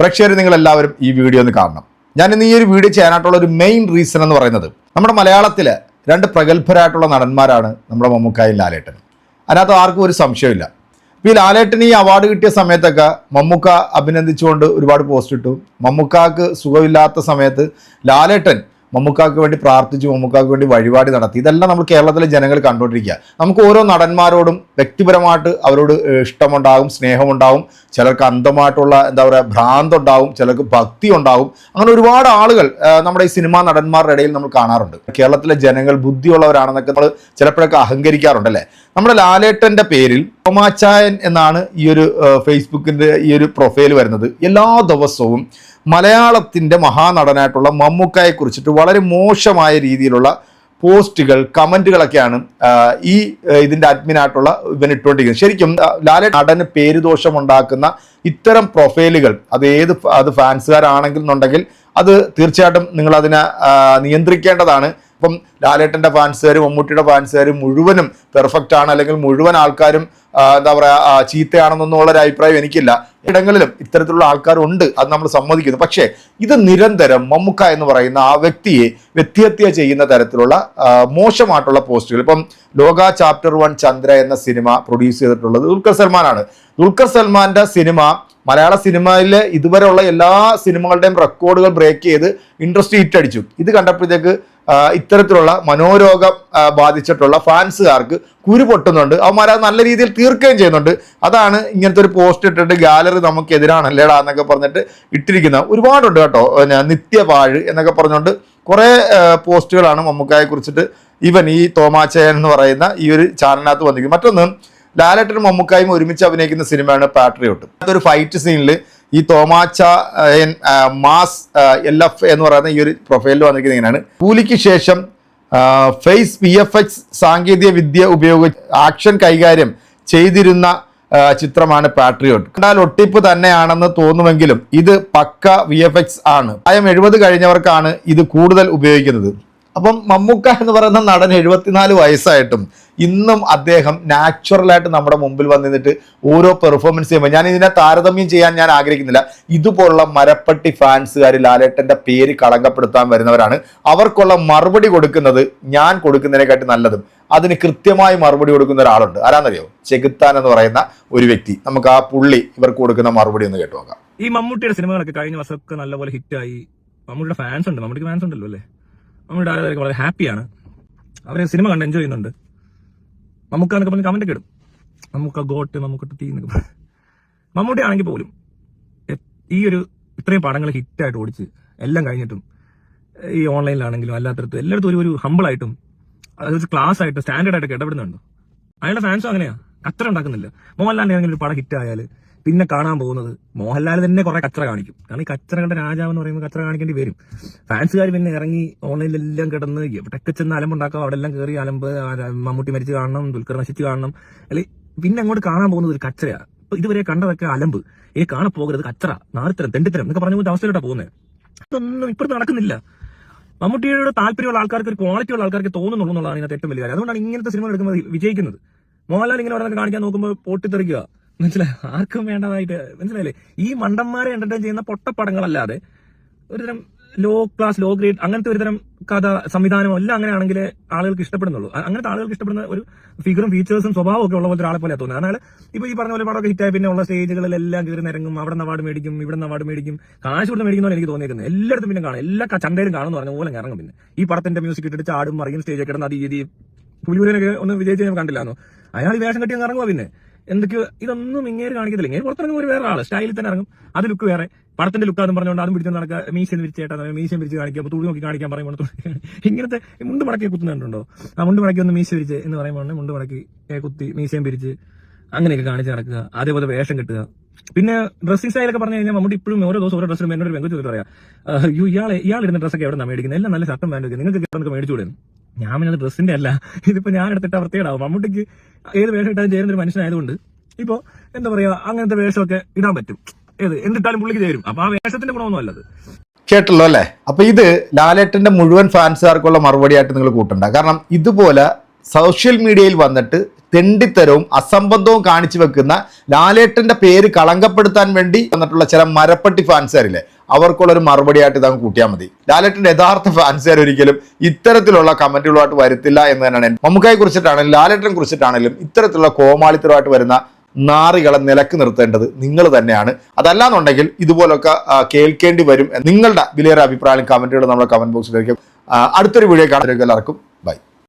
പ്രേക്ഷകർ നിങ്ങൾ എല്ലാവരും ഈ വീഡിയോ ഒന്ന് കാണണം. ഞാൻ ഇന്ന് ഈ ഒരു വീഡിയോ ചെയ്യാനായിട്ടുള്ള ഒരു മെയിൻ റീസൺ എന്ന് പറയുന്നത് നമ്മുടെ മലയാളത്തിൽ രണ്ട് പ്രഗത്ഭരായിട്ടുള്ള നടന്മാരാണ് നമ്മുടെ മമ്മൂക്കായും ലാലേട്ടൻ അതിനകത്ത് ആർക്കും ഒരു സംശയമില്ല ഇപ്പോൾ ഈ ലാലേട്ടന് ഈ അവാർഡ് കിട്ടിയ സമയത്തൊക്കെ മമ്മൂക്ക അഭിനന്ദിച്ചുകൊണ്ട് ഒരുപാട് പോസ്റ്റ് ഇട്ടു. മമ്മൂക്കാക്ക് സുഖമില്ലാത്ത സമയത്ത് ലാലേട്ടൻ മമ്മൂക്കാക്ക് വേണ്ടി പ്രാർത്ഥിച്ചു മമ്മൂക്കാക്ക് വേണ്ടി വഴിപാട് നടത്തി. ഇതെല്ലാം നമ്മൾ കേരളത്തിലെ ജനങ്ങൾ കണ്ടുകൊണ്ടിരിക്കുക. നമുക്ക് ഓരോ നടന്മാരോടും വ്യക്തിപരമായിട്ട് അവരോട് ഇഷ്ടമുണ്ടാകും സ്നേഹമുണ്ടാകും. ചിലർക്ക് അന്ധമായിട്ടുള്ള എന്താ പറയുക ഭ്രാന്തുണ്ടാവും ചിലർക്ക് ഭക്തി ഉണ്ടാകും അങ്ങനെ ഒരുപാട് ആളുകൾ നമ്മുടെ ഈ സിനിമാ നടന്മാരുടെ ഇടയിൽ നമ്മൾ കാണാറുണ്ട്. കേരളത്തിലെ ജനങ്ങൾ ബുദ്ധിയുള്ളവരാണെന്നൊക്കെ നമ്മൾ ചിലപ്പോഴൊക്കെ അഹങ്കരിക്കാറുണ്ട് അല്ലേ നമ്മുടെ ലാലേട്ടന്റെ പേരിൽ തോമാച്ചായൻ എന്നാണ് ഈ ഒരു ഫേസ്ബുക്കിന്റെ ഈ ഒരു പ്രൊഫൈൽ വരുന്നത്. എല്ലാ ദിവസവും മലയാളത്തിന്റെ മഹാനടനായിട്ടുള്ള മമ്മൂക്കായെ കുറിച്ചിട്ട് വളരെ മോശമായ രീതിയിലുള്ള പോസ്റ്റുകൾ കമന്റുകളൊക്കെയാണ് ഈ ഇതിന്റെ അഡ്മിനായിട്ടുള്ള ഇവൻ ഇട്ടുകൊണ്ടിരിക്കുന്നത് ശരിക്കും ലാലേട്ടൻ നടന് പേരുദോഷം ഉണ്ടാക്കുന്ന ഇത്തരം പ്രൊഫൈലുകൾ അത് ഏത് അത് ഫാൻസുകാരാണെങ്കിൽ എന്നുണ്ടെങ്കിൽ അത് തീർച്ചയായിട്ടും നിങ്ങൾ അതിനെ നിയന്ത്രിക്കേണ്ടതാണ്. ഇപ്പം ലാലേട്ടന്റെ ഫാൻസുകാർ മമ്മൂട്ടിയുടെ ഫാൻസുകാർ മുഴുവനും പെർഫെക്റ്റ് ആണ് അല്ലെങ്കിൽ മുഴുവൻ ആൾക്കാരും എന്താ പറയാ ആ, ചീത്തയാണെന്നൊന്നുള്ള ഒരു അഭിപ്രായം എനിക്കില്ല. ഇടങ്ങളിലും ഇത്തരത്തിലുള്ള ആൾക്കാരുണ്ട് അത് നമ്മൾ സമ്മതിക്കുന്നു. പക്ഷേ ഇത് നിരന്തരം മമ്മുക്ക എന്ന് പറയുന്ന ആ വ്യക്തിയെ വ്യക്തിഹത്യ ചെയ്യുന്ന തരത്തിലുള്ള മോശമായിട്ടുള്ള പോസ്റ്റുകൾ. ഇപ്പം ലോക ചാപ്റ്റർ വൺ ചന്ദ്ര എന്ന സിനിമ പ്രൊഡ്യൂസ് ചെയ്തിട്ടുള്ളത് ദുൽഖർ സൽമാനാണ്. ദുൽഖർ സൽമാന്റെ സിനിമ മലയാള സിനിമയിലെ ഇതുവരെയുള്ള എല്ലാ സിനിമകളുടെയും റെക്കോർഡുകൾ ബ്രേക്ക് ചെയ്ത് ഇൻഡസ്ട്രി ഹിറ്റ് അടിച്ചു. ഇത് കണ്ടപ്പോഴത്തേക്ക് ഇത്തരത്തിലുള്ള മനോരോഗം ബാധിച്ചിട്ടുള്ള ഫാൻസുകാർക്ക് കുരു പൊട്ടുന്നുണ്ട്. അവന്മാരത് നല്ല രീതിയിൽ തീർക്കുകയും ചെയ്യുന്നുണ്ട്. അതാണ് ഇങ്ങനത്തെ ഒരു പോസ്റ്റ് ഇട്ടിട്ട് ഗാലറി നമുക്ക് എതിരാണല്ലേടാ എന്നൊക്കെ പറഞ്ഞിട്ട് ഇട്ടിരിക്കുന്ന ഒരുപാടുണ്ട് കേട്ടോ. പിന്നെ നിത്യപാഴ് എന്നൊക്കെ പറഞ്ഞുകൊണ്ട് കുറേ പോസ്റ്റുകളാണ് മമ്മൂക്കായെ കുറിച്ചിട്ട് ഇവൻ ഈ തോമാച്ചയൻ എന്ന് പറയുന്ന ഈ ഒരു ചാനലിനകത്ത് വന്നിരിക്കുന്നത്. മറ്റൊന്ന് ലാലേട്ടനും മമ്മൂക്കായും ഒരുമിച്ച് അഭിനയിക്കുന്ന സിനിമയാണ് പാട്രിയോട്ട്. അതൊരു ഫൈറ്റ് സീനിൽ ഈ തോമാച്ച മാസ് എൽ എഫ് എന്ന് പറയുന്ന ഈ ഒരു പ്രൊഫൈലിൽ വന്നിരിക്കുന്നത് ഇങ്ങനെയാണ്. കൂലിക്ക് ശേഷം ഫേസ് വി എഫ് എക്സ് സാങ്കേതിക വിദ്യ ഉപയോഗിച്ച് ആക്ഷൻ കൈകാര്യം ചെയ്തിരുന്ന ചിത്രമാണ് പാട്രിയോട്ട്. കണ്ടാൽ ഒട്ടിപ്പ് തന്നെയാണെന്ന് തോന്നുമെങ്കിലും ഇത് പക്ക വി എഫ് എക്സ് ആണ്. പ്രായം എഴുപത് കഴിഞ്ഞവർക്കാണ് ഇത് കൂടുതൽ ഉപയോഗിക്കുന്നത്. അപ്പം മമ്മൂക്ക എന്ന് പറയുന്ന നടൻ എഴുപത്തിനാല് വയസ്സായിട്ടും ഇന്നും അദ്ദേഹം നാച്ചുറലായിട്ട് നമ്മുടെ മുമ്പിൽ വന്നിട്ട് ഓരോ പെർഫോമൻസ് ചെയ്യുമ്പോൾ ഞാൻ ഇതിനെ താരതമ്യം ചെയ്യാൻ ഞാൻ ആഗ്രഹിക്കുന്നില്ല. ഇതുപോലുള്ള മരപ്പട്ടി ഫാൻസുകാർ ലാലേട്ടന്റെ പേര് കളങ്കപ്പെടുത്താൻ വരുന്നവരാണ്. അവർക്കുള്ള മറുപടി കൊടുക്കുന്നത് ഞാൻ കൊടുക്കുന്നതിനെക്കാട്ടി നല്ലതും. അതിന് കൃത്യമായി മറുപടി കൊടുക്കുന്ന ഒരാളുണ്ട്. ആരാന്നറിയോ? ചെകുത്താൻ എന്ന് പറയുന്ന ഒരു വ്യക്തി. നമുക്ക് ആ പുള്ളി ഇവർക്ക് കൊടുക്കുന്ന മറുപടി ഒന്ന് കേട്ടു നോക്കാം. ഈ മമ്മൂട്ടിയുടെ സിനിമകളൊക്കെ കഴിഞ്ഞ വർഷമൊക്കെ നല്ലപോലെ ഹിറ്റായി മമ്മൂട്ടിയുടെ ഫാൻസ് ഉണ്ട്. മമ്മൂട്ടിക്ക് ഫാൻസ് ഉണ്ടല്ലോ അല്ലേ? മമ്മൂട്ടിയുടെ ആരാധകരൊക്കെ വളരെ ഹാപ്പിയാണ്. അവരെ സിനിമ കണ്ട് എൻജോയ് ചെയ്യുന്നുണ്ട്. നമുക്ക് എന്നൊക്കെ പറഞ്ഞ് കമന്റ് ഒക്കെ ഇടും. മമ്മൂക്ക ഗോട്ട് നമുക്ക് തീ എന്നൊക്കെ. മമ്മൂട്ടി ആണെങ്കിൽ പോലും ഈ ഒരു ഇത്രയും പടങ്ങൾ ഹിറ്റായിട്ട് ഓടിച്ച് എല്ലാം കഴിഞ്ഞിട്ടും ഈ ഓൺലൈനിലാണെങ്കിലും അല്ലാത്തടത്തും എല്ലായിടത്തും ഒരു ഒരു ഹമ്പിളായിട്ടും അതായത് ക്ലാസ് ആയിട്ട് സ്റ്റാൻഡേർഡ് ആയിട്ടൊക്കെ ഇടപെടുന്നുണ്ടോ. അയാളുടെ ഫാൻസും അങ്ങനെയാ. കച്ചറ ഉണ്ടാക്കുന്നില്ല. മോഹൻലാലിന്റെ ഏതെങ്കിലും ഒരു പടം ഹിറ്റായാൽ പിന്നെ കാണാൻ പോകുന്നത്. മോഹൻലാൽ തന്നെ കുറെ കച്ചറ കാണിക്കും. കാരണം ഈ കച്ചറകളുടെ രാജാവ് എന്ന് പറയുമ്പോൾ കച്ചറ കാണിക്കേണ്ടി വരും. ഫാൻസുകാർ പിന്നെ ഇറങ്ങി ഓൺലൈനിലെല്ലാം കിടന്ന് എവിടെയൊക്കെ ചെന്ന് അലമ്പുണ്ടാക്കാം അവിടെ എല്ലാം കയറി അലമ്പ് മമ്മൂട്ടി മരിച്ചു കാണണം ദുൽഖർ നശിച്ചു കാണണം. അല്ലെ പിന്നെ അങ്ങോട്ട് കാണാൻ പോകുന്നത് ഒരു കച്ചറയാണ് ഇപ്പൊ ഇതുവരെ കണ്ടതൊക്കെ അലമ്പ്. ഏ കാണാൻ പോകരുത് കച്ചറ നാറിത്തരം തെണ്ടിത്തരം എന്നൊക്കെ പറഞ്ഞ അവസ്ഥയിലോട്ടാ പോകുന്നത് അതൊന്നും ഇപ്പോഴത്തെ നടക്കുന്നില്ല. മമ്മൂട്ടിയുടെ താല്പര്യമുള്ള ആൾക്കാർക്ക് ഒരു ക്വാളിറ്റി ഉള്ള ആൾക്കാർക്ക് തോന്നുന്നുള്ളൂ എന്നുള്ളതാണ് ഇതിനകത്ത് ഏറ്റവും വലിയ കാര്യം. അതുകൊണ്ടാണ് ഇങ്ങനത്തെ സിനിമ എടുക്കുമ്പോൾ വിജയിക്കുന്നത്. മോഹൻലാൽ ഇങ്ങനെ പറഞ്ഞൊക്കെ കാണിക്കാൻ നോക്കുമ്പോൾ പൊട്ടിത്തെറിക്കുക. മനസ്സിലായി? ആർക്കും വേണ്ടതായിട്ട് മനസ്സിലായില്ലേ? ഈ മണ്ടന്മാരെ എന്റർടൈൻ ചെയ്യുന്ന പൊട്ടപ്പടങ്ങളല്ലാതെ ഒരുതരം ലോ ക്ലാസ് ലോ ഗ്രേഡ് അങ്ങനത്തെ ഒരുതരം കഥ സംവിധാനമോ എല്ലാം അങ്ങനെയാണെങ്കിൽ ആളുകൾക്ക് ഇഷ്ടപ്പെടുന്നുള്ളൂ. അങ്ങനത്തെ ആളുകൾക്ക് ഇഷ്ടപ്പെടുന്ന ഒരു ഫിഗറും ഫീച്ചേഴ്സും സ്വഭാവം ഒക്കെ ഉള്ള പോലത്തെ ഒരാളെ പോലെ തോന്നുന്നത്. അതായത് ഇപ്പൊ ഈ പറഞ്ഞ പോലെ പടമൊക്കെ ഹിറ്റായി പിന്നെ ഉള്ള സ്റ്റേജുകളിലെല്ലാം കയറി നിരങ്ങും അവിടെ നിന്ന് അവാർഡ് മേടിക്കും ഇവിടെ നിന്ന് അവാർഡ് മേടിക്കും കാശ് കൊടുത്ത് മേടിക്കുന്ന എനിക്ക് തോന്നിയിരിക്കുന്നത് എല്ലായിടത്തും പിന്നെ കാണും. എല്ലാ ചന്തയിലും കാണുമെന്ന് പറഞ്ഞ പോലെ ഇറങ്ങും പിന്നെ. ഈ പടത്തിന്റെ മ്യൂസിക് ഇട്ടിട്ട് ചാടും മറിയും സ്റ്റേജ് കിടന്ന് അത് ഈ പുലിപുരനൊക്കെ ഒന്ന് വിജയിച്ച് ഞാൻ അയാൾ ഈ വേഷം കെട്ടി ഇറങ്ങുക പിന്നെ. എന്തൊക്കെയോ ഇതൊന്നും ഇങ്ങനെ കാണിക്കത്തില്ല. ഇങ്ങനെ പുറത്തിറങ്ങുന്ന ഒരു വേറെ ആൾ. സ്റ്റൈലിൽ തന്നെ ഇറങ്ങും. അത് ലുക്ക് വേറെ. പടത്തിന്റെ ലുക്ക് അതും പറഞ്ഞുകൊണ്ട് അതും പിടിച്ചു നടക്കുക. മീശ വിരിച്ചേട്ടാ മീശ വിരിച്ച് കാണിക്കുക അപ്പൊ തുണി നോക്കി കാണിക്കാൻ പറയുമ്പോൾ ഇങ്ങനത്തെ മുണ്ട് മടക്കി കുത്തുന്നുണ്ടോ ആ മുണ്ട് മടക്കി ഒന്ന് മീശ വിരിച്ച് എന്ന് പറയുമ്പോൾ മുണ്ട് മടക്കി കുത്തി മീശയും പിരിച്ച് അങ്ങനെയൊക്കെ കാണിച്ച് നടക്കുക. അതേപോലെ വേഷം കെട്ടുക. പിന്നെ ഡ്രസ്സിംഗ് സ്റ്റൈലൊക്കെ പറഞ്ഞു കഴിഞ്ഞാൽ നമ്മുടെ ഇപ്പോഴും ഓരോ ദിവസം ഓരോ ഡ്രസ്സിലും എന്നോട് പെങ്കു ചോദിച്ചു പറയാം ഇയാൾ ഇയാൾ ഇടുന്ന ഡ്രസ്സൊക്കെ എവിടെ നിന്നാണ് മേടിക്കുന്നത് എല്ലാം നല്ല ഷർട്ടും പാന്റും നിങ്ങൾക്ക് നമുക്ക് മേടിച്ചുകൂടെ? ഞാൻ പിന്നെ ഡ്രസ്സിന്റെ അല്ല. ഇതിപ്പോ ഞാൻ എടുത്തിട്ട് വൃത്തിയിടാവും മമ്മൂട്ടിക്ക് ഏത് വേഷം ഇട്ടാലും ചേരുന്ന ഒരു മനുഷ്യനായതുകൊണ്ട് ഇപ്പോ എന്താ പറയാ അങ്ങനത്തെ വേഷമൊക്കെ ഇടാൻ പറ്റും. ഏത് എന്തിട്ടാലും പുള്ളിക്ക് ചേരും. അപ്പൊ ആ വേഷത്തിന്റെ ഗുണമൊന്നും അല്ലത്. കേട്ടല്ലോ അല്ലേ? അപ്പൊ ഇത് ലാലേട്ടന്റെ മുഴുവൻ ഫാൻസുകാർക്കുള്ള മറുപടിയായിട്ട് നിങ്ങൾ കൂട്ടണ്ട. കാരണം ഇതുപോലെ സോഷ്യൽ മീഡിയയിൽ വന്നിട്ട് തെണ്ടിത്തരവും അസംബന്ധവും കാണിച്ചു വെക്കുന്ന ലാലേട്ടന്റെ പേര് കളങ്കപ്പെടുത്താൻ വേണ്ടി വന്നിട്ടുള്ള ചില മരപ്പട്ടി ഫാൻസുകാരില്ലേ? അവർക്കുള്ള ഒരു മറുപടിയായിട്ട് ഇതങ്ങ് കൂട്ടിയാൽ മതി. ലാലേട്ടന്റെ യഥാർത്ഥ ഫാൻസുകാർ ഒരിക്കലും ഇത്തരത്തിലുള്ള കമന്റുകളുമായിട്ട് വരുത്തില്ല എന്ന് തന്നെയാണ് മമ്മൂക്കായെ കുറിച്ചിട്ടാണെങ്കിലും ലാലേട്ടനെ കുറിച്ചിട്ടാണെങ്കിലും ഇത്തരത്തിലുള്ള കോമാളിത്തരമായിട്ട് വരുന്ന നാറികളെ നിലയ്ക്ക് നിർത്തേണ്ടത് നിങ്ങൾ തന്നെയാണ്. അതല്ലാന്നുണ്ടെങ്കിൽ ഇതുപോലൊക്കെ കേൾക്കേണ്ടി വരും നിങ്ങളുടെ വിലയേറെ അഭിപ്രായം കമന്റുകൾ നമ്മുടെ കമന്റ് ബോക്സിലേക്ക് അടുത്തൊരു വീഡിയോ കാണാൻ എല്ലാവർക്കും ബൈ.